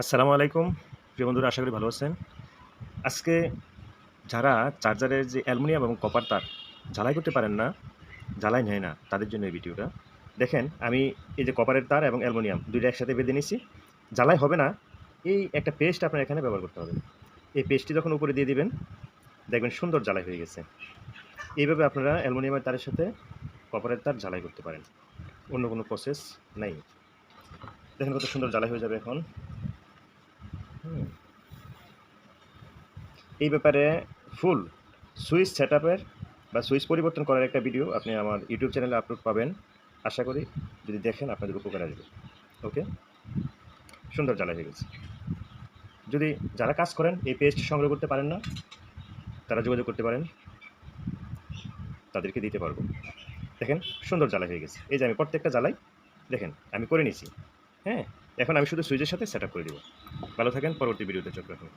আসসালামু আলাইকুম। প্রিয় বন্ধুরা, আশা করি ভালো আছেন। আজকে যারা চার্জারের যে অ্যালুমিনিয়াম এবং কপার তার ঝালাই করতে পারেন না ঝালাই নেয় না, তাদের জন্য এই ভিডিওটা। দেখেন, আমি এই যে কপারের তার এবং অ্যালুমিনিয়াম দুইটা একসাথে বেঁধে নিয়েছি। ঝালাই হবে না, এই একটা পেস্ট আপনার এখানে ব্যবহার করতে হবে। এই পেস্টটি যখন উপরে দিয়ে দিবেন, দেখবেন সুন্দর ঝালাই হয়ে গেছে। এইভাবে আপনারা অ্যালুমিনিয়ামের তারের সাথে কপারের তার ঝালাই করতে পারেন। অন্য কোনো প্রসেস নাই। দেখেন কত সুন্দর জ্বালাই হয়ে যাবে এখন। এই ব্যাপারে ফুল সুইচ সেট বা সুইচ পরিবর্তন করার একটা ভিডিও আপনি আমার ইউটিউব চ্যানেলে আপলোড পাবেন। আশা করি যদি দেখেন আপনাদের উপকার আসবে। ওকে সুন্দর জ্বালাই হয়ে গেছে। যদি যারা কাজ করেন, এই পেস্ট সংগ্রহ করতে পারেন না, তারা যোগাযোগ করতে পারেন। তাদেরকে দিতে পারব। দেখেন, সুন্দর জ্বালাই হয়ে গেছে। এই যে আমি প্রত্যেকটা জ্বালাই, দেখেন, আমি করে নিছি। হ্যাঁ? এখন আমি শুধু সুইচের সাথে সেট করে দিব। ভালো থাকেন পরবর্তী ভিডিওতে চোখ রাখুন।